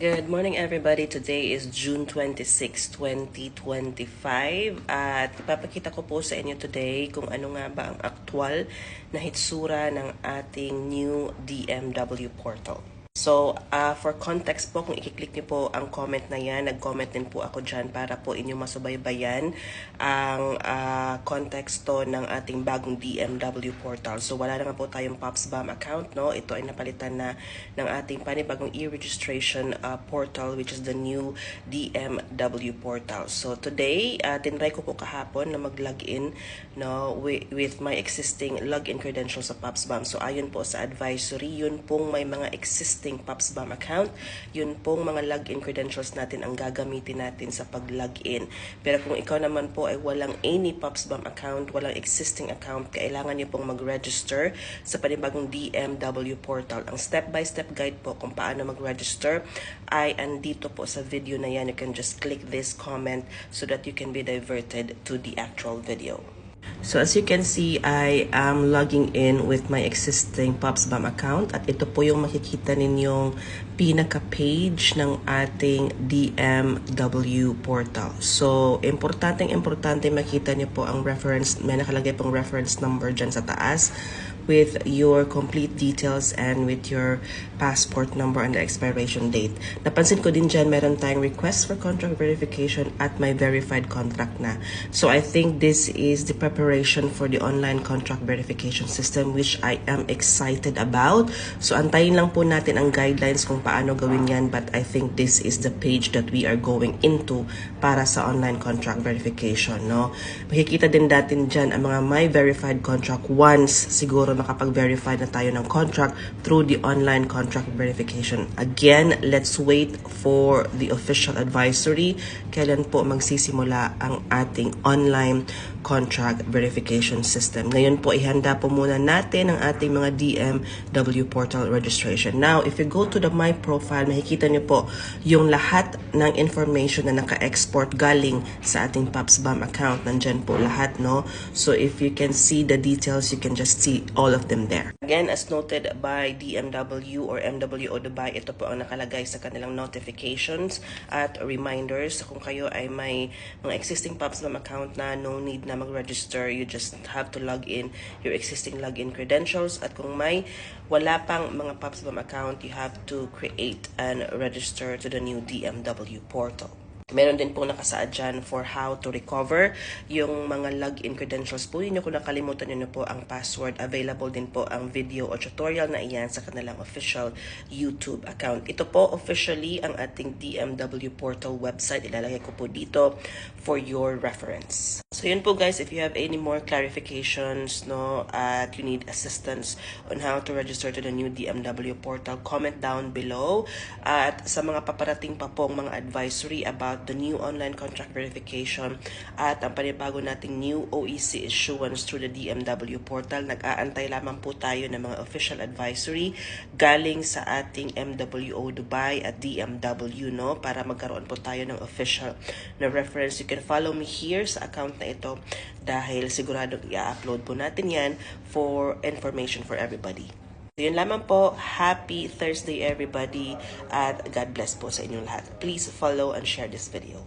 Good morning everybody. Today is June 26, 2025 at ipapakita ko po sa inyo today kung ano nga ba ang aktual na hitsura ng ating new DMW portal. So, uh, for context po, kung i-click niyo po ang comment na yan, nag-comment din po ako dyan para po inyo masubaybayan ang uh, konteksto ng ating bagong DMW portal. So, wala na nga po tayong PopsBAM account, no? Ito ay napalitan na ng ating panibagong e-registration uh, portal, which is the new DMW portal. So, today, uh, tinry ko po kahapon na mag-login no, with, with my existing login credentials sa PopsBAM. So, ayon po sa advisory, yun pong may mga existing ating PopsBAM account. Yun pong mga login credentials natin ang gagamitin natin sa pag-login. Pero kung ikaw naman po ay walang any PopsBAM account, walang existing account, kailangan niyo pong mag-register sa panibagong DMW portal. Ang step-by-step -step guide po kung paano mag-register ay andito po sa video na yan. You can just click this comment so that you can be diverted to the actual video. So as you can see, I am logging in with my existing PopsBAM account at ito po yung makikita ninyong pinaka-page ng ating DMW portal. So, importanteng importante makita niyo po ang reference, may nakalagay pong reference number dyan sa taas with your complete details and with your passport number and the expiration date. Napansin ko din dyan, meron tayong request for contract verification at my verified contract na. So I think this is the preparation for the online contract verification system which I am excited about. So antayin lang po natin ang guidelines kung paano gawin yan but I think this is the page that we are going into para sa online contract verification. No? Makikita din natin dyan ang mga my verified contract once siguro makapag-verify na tayo ng contract through the online contract verification. Again, let's wait for the official advisory. Kailan po magsisimula ang ating online contract verification system. Ngayon po, ihanda po muna natin ang ating mga DMW portal registration. Now, if you go to the My Profile, makikita niyo po yung lahat ng information na naka-export galing sa ating PopsBAM account. Nandyan po lahat, no? So, if you can see the details, you can just see all of them there. Again, as noted by DMW or MWO Dubai, ito po ang nakalagay sa kanilang notifications at reminders. Kung kayo ay may mga existing PubSlam account na no need na mag-register, you just have to log in your existing login credentials. At kung may wala pang mga PubSlam account, you have to create and register to the new DMW portal. Meron din po nakasaad dyan for how to recover yung mga login credentials po ninyo. Kung nakalimutan nyo po ang password, available din po ang video o tutorial na iyan sa kanilang official YouTube account. Ito po officially ang ating DMW portal website. Ilalagay ko po dito for your reference. So yun po guys, if you have any more clarifications no at you need assistance on how to register to the new DMW portal, comment down below. At sa mga paparating pa pong mga advisory about the new online contract verification at ang panibago nating new OEC issuance through the DMW portal. Nag-aantay lamang po tayo ng mga official advisory galing sa ating MWO Dubai at DMW no para magkaroon po tayo ng official na reference. You can follow me here sa account na ito dahil sigurado i-upload po natin yan for information for everybody. So yun lamang po. Happy Thursday everybody at God bless po sa inyong lahat. Please follow and share this video.